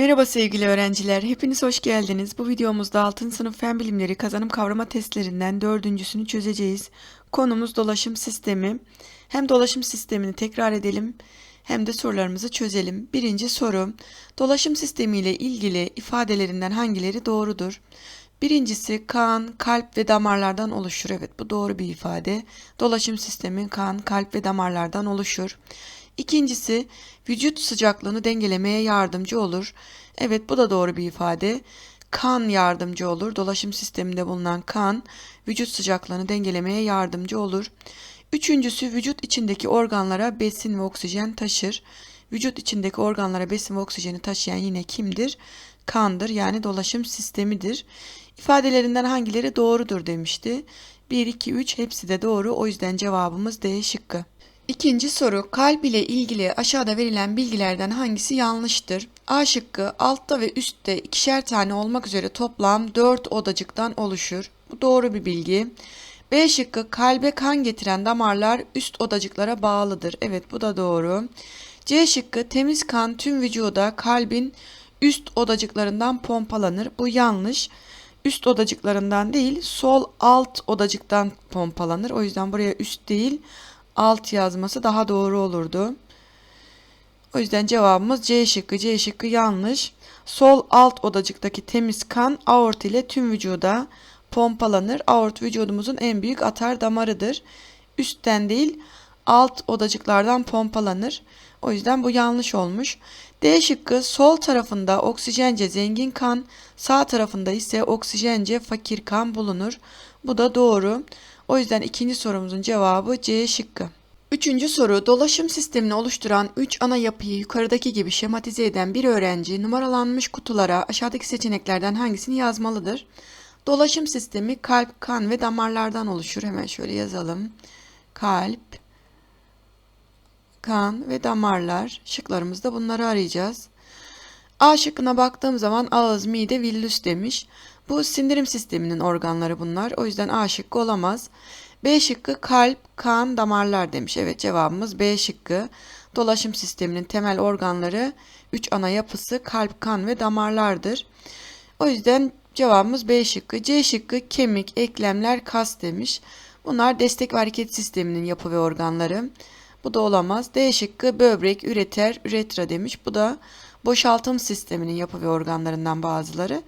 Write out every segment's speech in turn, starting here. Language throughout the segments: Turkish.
Merhaba sevgili öğrenciler, hepiniz hoş geldiniz. Bu videomuzda 6. sınıf fen bilimleri kazanım kavrama testlerinden dördüncüsünü çözeceğiz. Konumuz dolaşım sistemi. Hem dolaşım sistemini tekrar edelim hem de sorularımızı çözelim. Birinci soru, dolaşım sistemi ile ilgili ifadelerinden hangileri doğrudur? Birincisi kan, kalp ve damarlardan oluşur. Evet bu doğru bir ifade. Dolaşım sistemi kan, kalp ve damarlardan oluşur. İkincisi vücut sıcaklığını dengelemeye yardımcı olur. Evet bu da doğru bir ifade. Kan yardımcı olur. Dolaşım sisteminde bulunan kan vücut sıcaklığını dengelemeye yardımcı olur. Üçüncüsü vücut içindeki organlara besin ve oksijen taşır. Vücut içindeki organlara besin ve oksijeni taşıyan yine kimdir? Kandır yani dolaşım sistemidir. İfadelerinden hangileri doğrudur demişti. 1, 2, 3 hepsi de doğru. O yüzden cevabımız D şıkkı. İkinci soru kalp ile ilgili aşağıda verilen bilgilerden hangisi yanlıştır? A şıkkı altta ve üstte ikişer tane olmak üzere toplam 4 odacıktan oluşur. Bu doğru bir bilgi. B şıkkı kalbe kan getiren damarlar üst odacıklara bağlıdır. Evet bu da doğru. C şıkkı temiz kan tüm vücuda kalbin üst odacıklarından pompalanır. Bu yanlış. Üst odacıklarından değil sol alt odacıktan pompalanır. O yüzden buraya üst değil alt yazması daha doğru olurdu. O yüzden cevabımız C şıkkı. C şıkkı yanlış. Sol alt odacıktaki temiz kan aort ile tüm vücuda pompalanır. Aort vücudumuzun en büyük atar damarıdır. Üstten değil alt odacıklardan pompalanır. O yüzden bu yanlış olmuş. D şıkkı sol tarafında oksijence zengin kan, sağ tarafında ise oksijence fakir kan bulunur. Bu da doğru. O yüzden ikinci sorumuzun cevabı C şıkkı. Üçüncü soru, dolaşım sistemini oluşturan 3 ana yapıyı yukarıdaki gibi şematize eden bir öğrenci numaralanmış kutulara aşağıdaki seçeneklerden hangisini yazmalıdır? Dolaşım sistemi kalp, kan ve damarlardan oluşur. Hemen şöyle yazalım. Kalp, kan ve damarlar. Şıklarımızda bunları arayacağız. A şıkkına baktığım zaman ağız, mide, villus demiş. Bu sindirim sisteminin organları bunlar. O yüzden A şıkkı olamaz. B şıkkı kalp, kan, damarlar demiş. Evet cevabımız B şıkkı. Dolaşım sisteminin temel organları 3 ana yapısı kalp, kan ve damarlardır. O yüzden cevabımız B şıkkı. C şıkkı kemik, eklemler, kas demiş. Bunlar destek ve hareket sisteminin yapı ve organları. Bu da olamaz. D şıkkı böbrek, üreter, üretra demiş. Bu da boşaltım sisteminin yapı ve organlarından bazıları.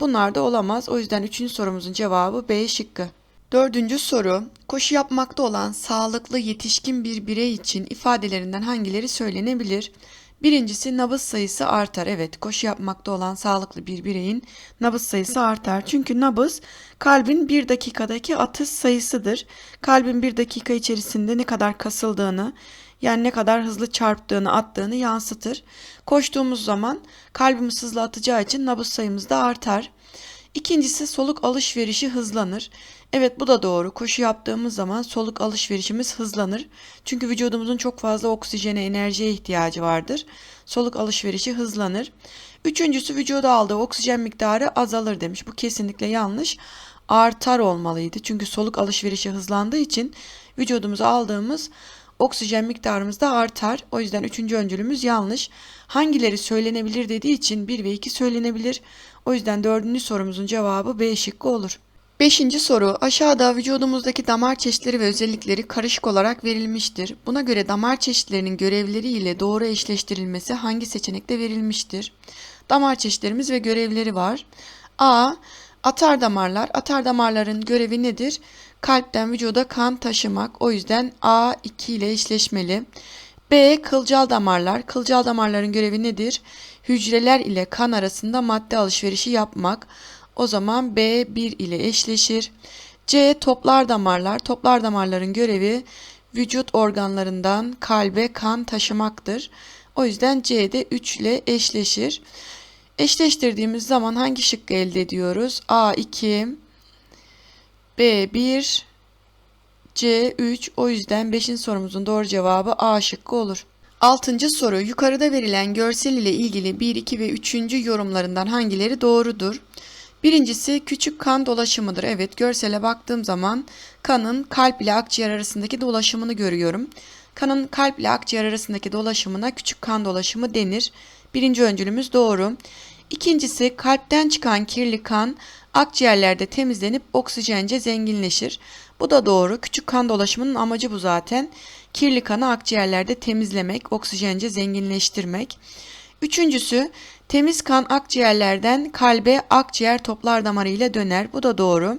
Bunlar da olamaz. O yüzden üçüncü sorumuzun cevabı B şıkkı. Dördüncü soru, koşu yapmakta olan sağlıklı yetişkin bir birey için ifadelerinden hangileri söylenebilir? Birincisi nabız sayısı artar. Evet, koşu yapmakta olan sağlıklı bir bireyin nabız sayısı artar. Çünkü nabız kalbin bir dakikadaki atış sayısıdır. Kalbin bir dakika içerisinde ne kadar kasıldığını, yani ne kadar hızlı çarptığını, attığını yansıtır. Koştuğumuz zaman kalbimiz hızlı atacağı için nabız sayımız da artar. İkincisi soluk alışverişi hızlanır. Evet bu da doğru. Koşu yaptığımız zaman soluk alışverişimiz hızlanır. Çünkü vücudumuzun çok fazla oksijene, enerjiye ihtiyacı vardır. Soluk alışverişi hızlanır. Üçüncüsü vücuda aldığı oksijen miktarı azalır demiş. Bu kesinlikle yanlış. Artar olmalıydı. Çünkü soluk alışverişi hızlandığı için vücudumuza aldığımız oksijen miktarımız da artar. O yüzden üçüncü öncülümüz yanlış. Hangileri söylenebilir dediği için 1 ve 2 söylenebilir. O yüzden dördüncü sorumuzun cevabı B şıkkı olur. Beşinci soru aşağıda vücudumuzdaki damar çeşitleri ve özellikleri karışık olarak verilmiştir. Buna göre damar çeşitlerinin görevleri ile doğru eşleştirilmesi hangi seçenekte verilmiştir? Damar çeşitlerimiz ve görevleri var. A. Atar damarlar. Atar damarların görevi nedir? Kalpten vücuda kan taşımak. O yüzden A2 ile eşleşmeli. B. Kılcal damarlar. Kılcal damarların görevi nedir? Hücreler ile kan arasında madde alışverişi yapmak. O zaman B1 ile eşleşir. C. Toplar damarlar. Toplar damarların görevi vücut organlarından kalbe kan taşımaktır. O yüzden C de 3 ile eşleşir. Eşleştirdiğimiz zaman hangi şıkkı elde ediyoruz? A2, B1 C3 o yüzden 5. sorumuzun doğru cevabı A şıkkı olur. 6. soru yukarıda verilen görsel ile ilgili 1, 2 ve 3. yorumlarından hangileri doğrudur? Birincisi küçük kan dolaşımıdır. Evet görsele baktığım zaman kanın kalp ile akciğer arasındaki dolaşımını görüyorum. Kanın kalp ile akciğer arasındaki dolaşımına küçük kan dolaşımı denir. Birinci öncülümüz doğru. İkincisi kalpten çıkan kirli kan akciğerlerde temizlenip oksijence zenginleşir. Bu da doğru. Küçük kan dolaşımının amacı bu zaten. Kirli kanı akciğerlerde temizlemek, oksijence zenginleştirmek. Üçüncüsü temiz kan akciğerlerden kalbe akciğer toplar damarı ile döner. Bu da doğru.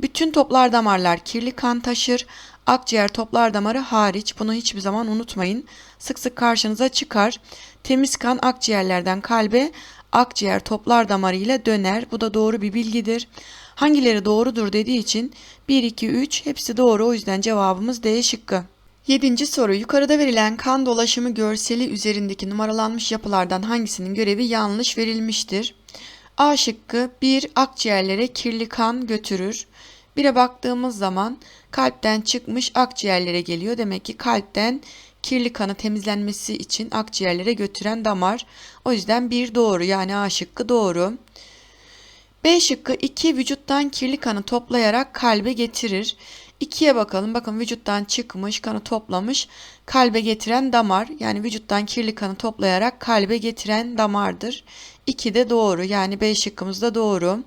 Bütün toplar damarlar kirli kan taşır. Akciğer toplar damarı hariç. Bunu hiçbir zaman unutmayın. Sık sık karşınıza çıkar. Temiz kan akciğerlerden kalbe akciğer toplar damarı ile döner. Bu da doğru bir bilgidir. Hangileri doğrudur dediği için 1, 2, 3 hepsi doğru. O yüzden cevabımız D şıkkı. Yedinci soru. Yukarıda verilen kan dolaşımı görseli üzerindeki numaralanmış yapılardan hangisinin görevi yanlış verilmiştir? A şıkkı 1. Akciğerlere kirli kan götürür. 1'e baktığımız zaman kalpten çıkmış akciğerlere geliyor. Demek ki kalpten kirli kanı temizlenmesi için akciğerlere götüren damar. O yüzden bir doğru yani A şıkkı doğru. B şıkkı 2 vücuttan kirli kanı toplayarak kalbe getirir. 2'ye bakalım. Bakın vücuttan çıkmış, kanı toplamış, kalbe getiren damar. Yani vücuttan kirli kanı toplayarak kalbe getiren damardır. 2 de doğru. Yani B şıkkımız da doğru.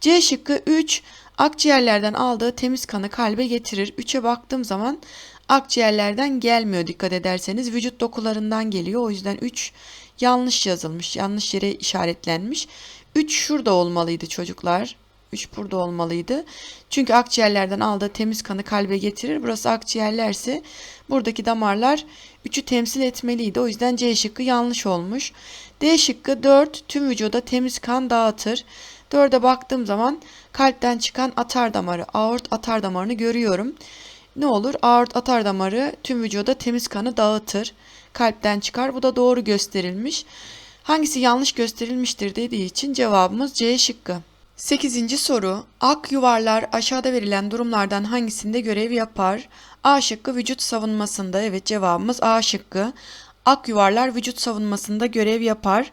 C şıkkı 3 akciğerlerden aldığı temiz kanı kalbe getirir. 3'e baktığım zaman akciğerlerden gelmiyor dikkat ederseniz. Vücut dokularından geliyor. O yüzden 3 yanlış yazılmış. Yanlış yere işaretlenmiş. 3 şurada olmalıydı çocuklar. 3 burada olmalıydı. Çünkü akciğerlerden aldığı temiz kanı kalbe getirir. Burası akciğerlerse buradaki damarlar 3'ü temsil etmeliydi. O yüzden C şıkkı yanlış olmuş. D şıkkı 4 tüm vücuda temiz kan dağıtır. 4'e baktığım zaman kalpten çıkan atar damarı, aort atar damarını görüyorum. Ne olur? Aort atar damarı tüm vücuda temiz kanı dağıtır. Kalpten çıkar. Bu da doğru gösterilmiş. Hangisi yanlış gösterilmiştir dediği için cevabımız C şıkkı. 8. soru. Ak yuvarlar aşağıda verilen durumlardan hangisinde görev yapar? A şıkkı vücut savunmasında. Evet cevabımız A şıkkı. Ak yuvarlar vücut savunmasında görev yapar.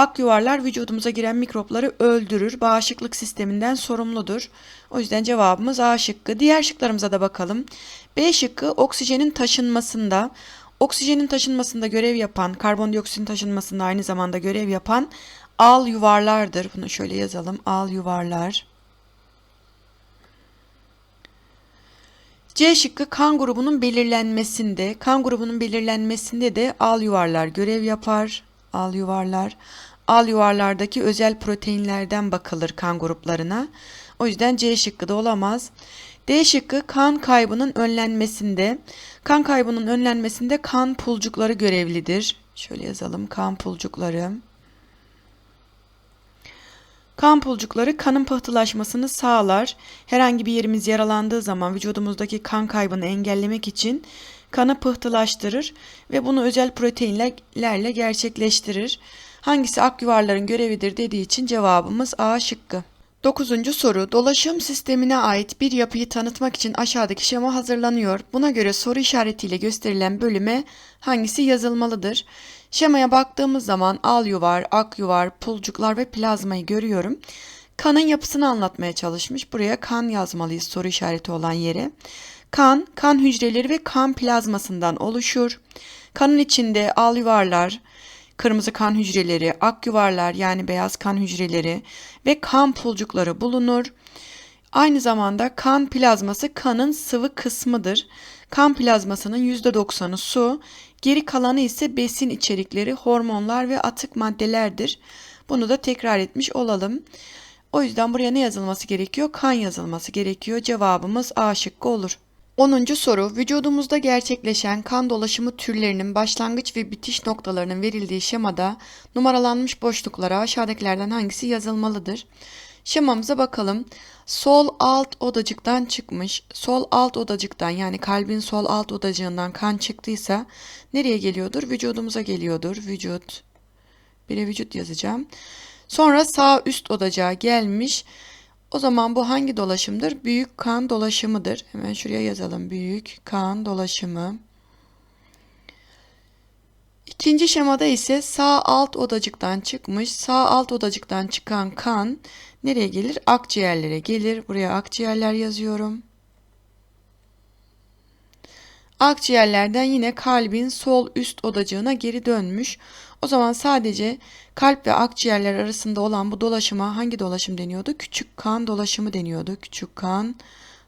Ak yuvarlar vücudumuza giren mikropları öldürür. Bağışıklık sisteminden sorumludur. O yüzden cevabımız A şıkkı. Diğer şıklarımıza da bakalım. B şıkkı oksijenin taşınmasında. Oksijenin taşınmasında görev yapan, karbondioksitin taşınmasında aynı zamanda görev yapan al yuvarlardır. Bunu şöyle yazalım. Al yuvarlar. C şıkkı kan grubunun belirlenmesinde, kan grubunun belirlenmesinde de al yuvarlar görev yapar. Al yuvarlar. Al yuvarlardaki özel proteinlerden bakılır kan gruplarına. O yüzden C şıkkı da olamaz. D şıkkı kan kaybının önlenmesinde. Kan kaybının önlenmesinde kan pulcukları görevlidir. Şöyle yazalım kan pulcukları. Kan pulcukları kanın pıhtılaşmasını sağlar. Herhangi bir yerimiz yaralandığı zaman vücudumuzdaki kan kaybını engellemek için kanı pıhtılaştırır ve bunu özel proteinlerle gerçekleştirir. Hangisi ak yuvarların görevidir dediği için cevabımız A şıkkı. Dokuzuncu soru. Dolaşım sistemine ait bir yapıyı tanıtmak için aşağıdaki şema hazırlanıyor. Buna göre soru işaretiyle gösterilen bölüme hangisi yazılmalıdır? Şemaya baktığımız zaman al yuvar, ak yuvar, pulcuklar ve plazmayı görüyorum. Kanın yapısını anlatmaya çalışmış. Buraya kan yazmalıyız soru işareti olan yere. Kan, kan hücreleri ve kan plazmasından oluşur. Kanın içinde al yuvarlar, kırmızı kan hücreleri, ak yuvarlar yani beyaz kan hücreleri ve kan pulcukları bulunur. Aynı zamanda kan plazması kanın sıvı kısmıdır. Kan plazmasının %90'ı su, geri kalanı ise besin içerikleri, hormonlar ve atık maddelerdir. Bunu da tekrar etmiş olalım. O yüzden buraya ne yazılması gerekiyor? Kan yazılması gerekiyor. Cevabımız A şıkkı olur. 10. soru vücudumuzda gerçekleşen kan dolaşımı türlerinin başlangıç ve bitiş noktalarının verildiği şemada numaralanmış boşluklara aşağıdakilerden hangisi yazılmalıdır? Şemamıza bakalım. Sol alt odacıktan çıkmış. Sol alt odacıktan yani kalbin sol alt odacığından kan çıktıysa nereye geliyordur? Vücudumuza geliyordur. Vücut. Bir vücut yazacağım. Sonra sağ üst odacağa gelmiş. O zaman bu hangi dolaşımdır? Büyük kan dolaşımıdır. Hemen şuraya yazalım. Büyük kan dolaşımı. İkinci şemada ise sağ alt odacıktan çıkmış. Sağ alt odacıktan çıkan kan nereye gelir? Akciğerlere gelir. Buraya akciğerler yazıyorum. Akciğerlerden yine kalbin sol üst odacığına geri dönmüş. O zaman sadece kalp ve akciğerler arasında olan bu dolaşıma hangi dolaşım deniyordu? Küçük kan dolaşımı deniyordu. Küçük kan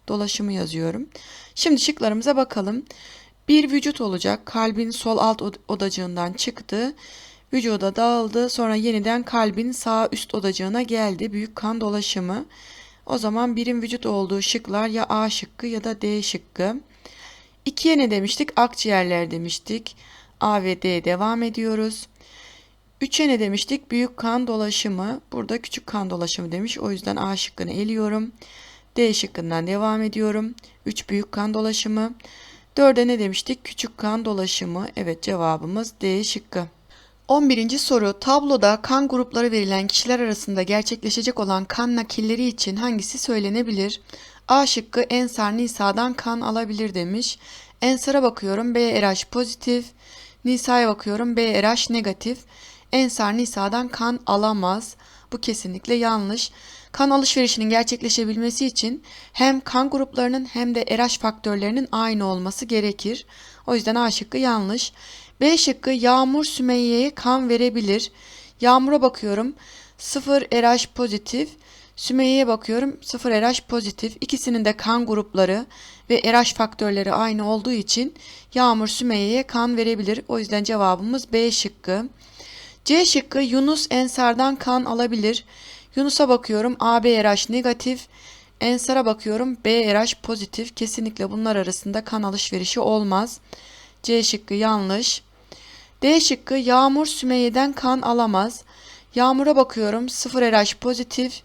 dolaşımı yazıyorum. Şimdi şıklarımıza bakalım. Bir vücut olacak. Kalbin sol alt odacığından çıktı. Vücuda dağıldı. Sonra yeniden kalbin sağ üst odacığına geldi. Büyük kan dolaşımı. O zaman birim vücut olduğu şıklar ya A şıkkı ya da D şıkkı. İkiye ne demiştik? Akciğerler demiştik. A ve D devam ediyoruz. Üçe ne demiştik? Büyük kan dolaşımı. Burada küçük kan dolaşımı demiş. O yüzden A şıkkını eliyorum. D şıkkından devam ediyorum. 3 büyük kan dolaşımı. 4'e ne demiştik? Küçük kan dolaşımı. Evet cevabımız D şıkkı. 11. soru tabloda kan grupları verilen kişiler arasında gerçekleşecek olan kan nakilleri için hangisi söylenebilir? A şıkkı Ensar Nisa'dan kan alabilir demiş. Ensar'a bakıyorum B RH pozitif. Nisa'ya bakıyorum B RH negatif. Ensar Nisa'dan kan alamaz. Bu kesinlikle yanlış. Kan alışverişinin gerçekleşebilmesi için hem kan gruplarının hem de RH faktörlerinin aynı olması gerekir. O yüzden A şıkkı yanlış. B şıkkı Yağmur Sümeyye'ye kan verebilir. Yağmur'a bakıyorum 0 RH pozitif. Sümeyye'ye bakıyorum 0 RH pozitif. İkisinin de kan grupları ve RH faktörleri aynı olduğu için Yağmur Sümeyye'ye kan verebilir. O yüzden cevabımız B şıkkı. C şıkkı Yunus Ensar'dan kan alabilir. Yunus'a bakıyorum AB RH negatif. Ensar'a bakıyorum B RH pozitif. Kesinlikle bunlar arasında kan alışverişi olmaz. C şıkkı yanlış. D şıkkı Yağmur Sümeyye'den kan alamaz. Yağmur'a bakıyorum 0 RH pozitif.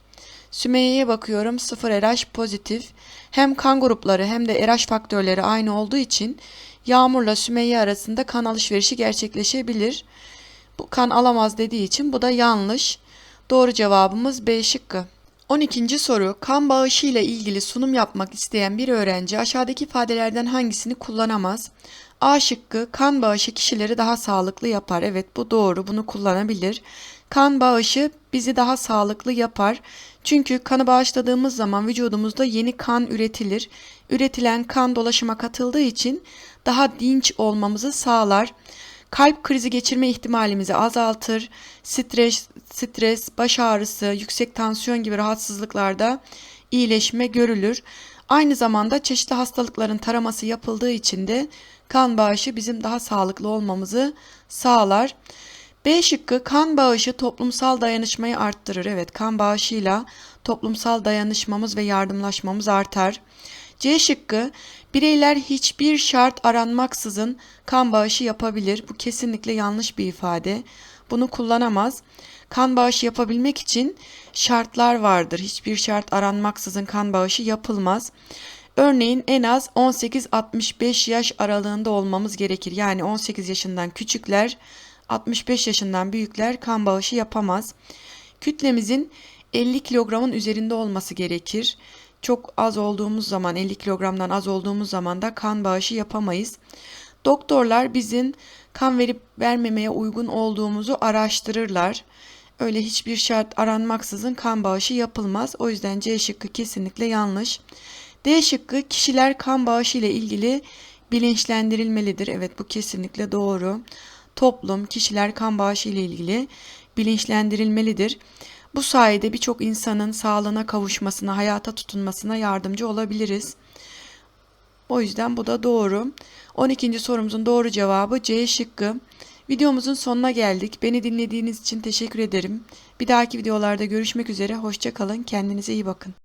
Sümeyye'ye bakıyorum 0 RH pozitif. Hem kan grupları hem de RH faktörleri aynı olduğu için Yağmur'la Sümeyye arasında kan alışverişi gerçekleşebilir. Kan alamaz dediği için bu da yanlış. Doğru cevabımız B şıkkı. 12. soru kan bağışı ile ilgili sunum yapmak isteyen bir öğrenci aşağıdaki ifadelerden hangisini kullanamaz? A şıkkı kan bağışı kişileri daha sağlıklı yapar. Evet bu doğru bunu kullanabilir. Kan bağışı bizi daha sağlıklı yapar. Çünkü kanı bağışladığımız zaman vücudumuzda yeni kan üretilir. Üretilen kan dolaşıma katıldığı için daha dinç olmamızı sağlar. Kalp krizi geçirme ihtimalimizi azaltır. Stres, stres, baş ağrısı, yüksek tansiyon gibi rahatsızlıklarda iyileşme görülür. Aynı zamanda çeşitli hastalıkların taraması yapıldığı için de kan bağışı bizim daha sağlıklı olmamızı sağlar. B şıkkı kan bağışı toplumsal dayanışmayı arttırır. Evet kan bağışıyla toplumsal dayanışmamız ve yardımlaşmamız artar. C şıkkı bireyler hiçbir şart aranmaksızın kan bağışı yapabilir. Bu kesinlikle yanlış bir ifade. Bunu kullanamaz. Kan bağışı yapabilmek için şartlar vardır. Hiçbir şart aranmaksızın kan bağışı yapılmaz. Örneğin en az 18-65 yaş aralığında olmamız gerekir. Yani 18 yaşından küçükler, 65 yaşından büyükler kan bağışı yapamaz. Kütlemizin 50 kilogramın üzerinde olması gerekir. Çok az olduğumuz zaman 50 kilogramdan az olduğumuz zaman da kan bağışı yapamayız. Doktorlar bizim kan verip vermemeye uygun olduğumuzu araştırırlar. Öyle hiçbir şart aranmaksızın kan bağışı yapılmaz. O yüzden C şıkkı kesinlikle yanlış. D şıkkı kişiler kan bağışı ile ilgili bilinçlendirilmelidir. Evet bu kesinlikle doğru. Toplum kişiler kan bağışı ile ilgili bilinçlendirilmelidir. Bu sayede birçok insanın sağlığına kavuşmasına, hayata tutunmasına yardımcı olabiliriz. O yüzden bu da doğru. 12. sorumuzun doğru cevabı C şıkkı. Videomuzun sonuna geldik. Beni dinlediğiniz için teşekkür ederim. Bir dahaki videolarda görüşmek üzere. Hoşçakalın. Kendinize iyi bakın.